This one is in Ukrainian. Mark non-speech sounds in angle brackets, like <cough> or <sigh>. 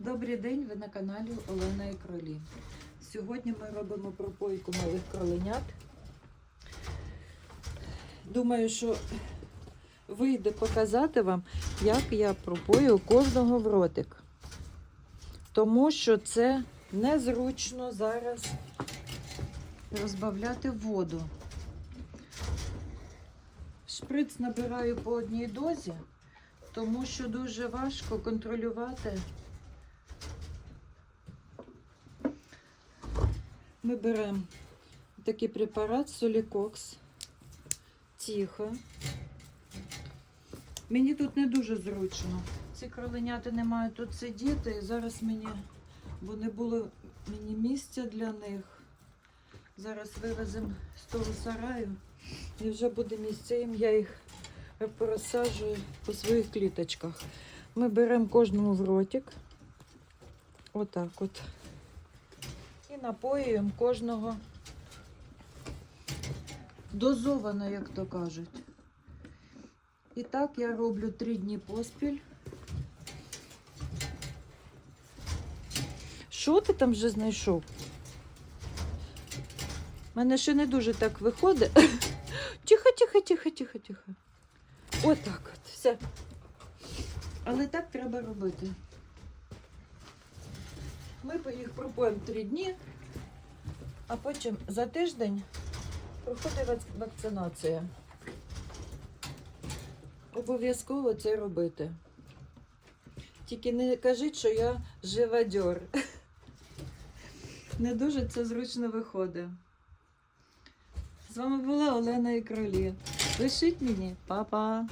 Добрий день, ви на каналі Олена і Кролі. Сьогодні ми робимо пропойку малих кроленят. Думаю, що вийде показати вам, як я пропою кожного в ротик. Тому що це незручно зараз розбавляти воду. Шприц набираю по одній дозі, тому що дуже важко контролювати. Ми беремо такий препарат Солікокс. Тихо. Мені тут не дуже зручно. Ці кроленяти не мають тут сидіти. І зараз мені, бо не було мені місця для них. Зараз вивеземо з того сараю і вже буде місце їм. Я їх порозсаджую по своїх кліточках. Ми беремо кожному в ротик. Отак от. Напоюємо кожного дозовано, як то кажуть. І так я роблю три дні поспіль. Що ти там вже знайшов? У мене ще не дуже так виходить. <laughs> Тихо, тихо, тихо, тихо, тихо. Отак от, все. Але так треба робити. Ми їх пропоїмо три дні, а потім за тиждень проходить вакцинація. Обов'язково це робити. Тільки не кажіть, що я живодьор. Не дуже це зручно виходить. З вами була Олена і Кролі. Пишіть мені, Па-па!